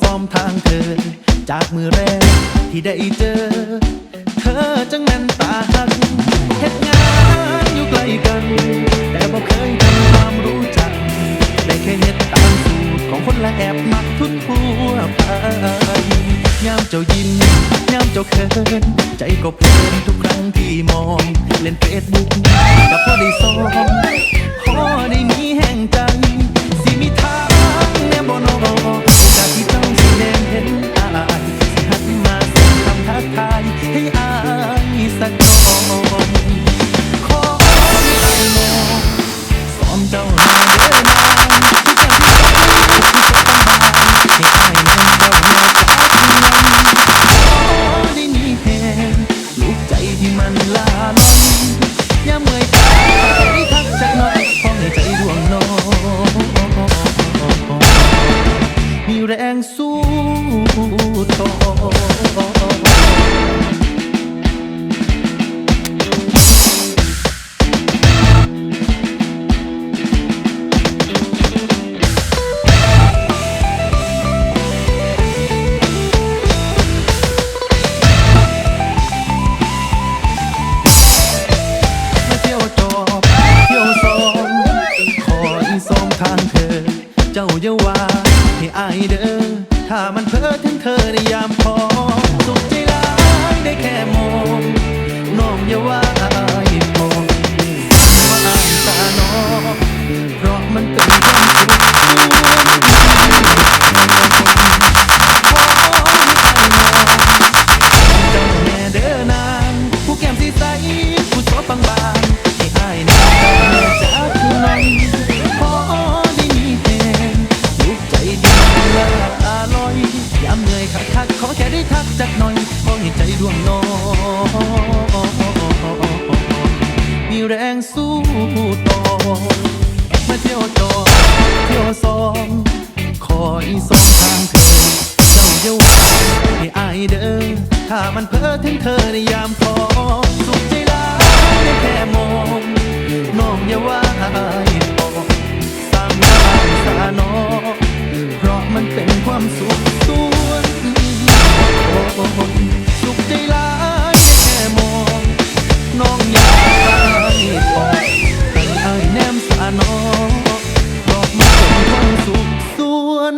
ซ้อมทางเธอ จากมือแรกที่ได้เจอ เธอจังแม่นตาหักเฮ็ดงานอยู่ไกลกัน แต่บ่เคยทำความรู้จัก ได้แค่เฮ็ดตามสูตรของคนละแอบมักทุกทั่วไปยามเจ้ายิ้มยามเจ้าเขินใจก็เพลินทุกครั้งที่มอง เล่นเฟซบุ๊กกับพ่อได้ซ้อมพ่อได้มีแห่งใจ ให้อายสักก่อนขอให้อายมองซ้อมเจ้าหน้าเด้อนางที่จะให้อายมองเจ้าหน้าจากเมืองขอได้มีแหงลูกใจที่มันลาลงอย่าเมื่อยกายทักจักหน่อยพอให้ใจดวงนอนมีแรงสู้ต่อ จ้าอย่าว่าให้อายเด้อถ้ามันเพ้อถึงเธอในยามพอสุขใจร้ายได้แค่มอง น้อยขอให้ใจดวงน้อยมีแรงสู้ต่อมาเที่ยวจอเที่ยวซองคอยสองทางเธอเจ้าเยาวให้อายเด้อถ้ามันเพ้อถึงเธอในยามพอสุขใจลาแค่มองน้องอย่าว่าให้บอกสามน้ำสาน้องเพราะมันเป็นความสุขสู้ บ่มสุขใจลายแค่มองน้องอยากไายออกแต่อ้แนมสาน้องบอกมาเป็สุขส่วน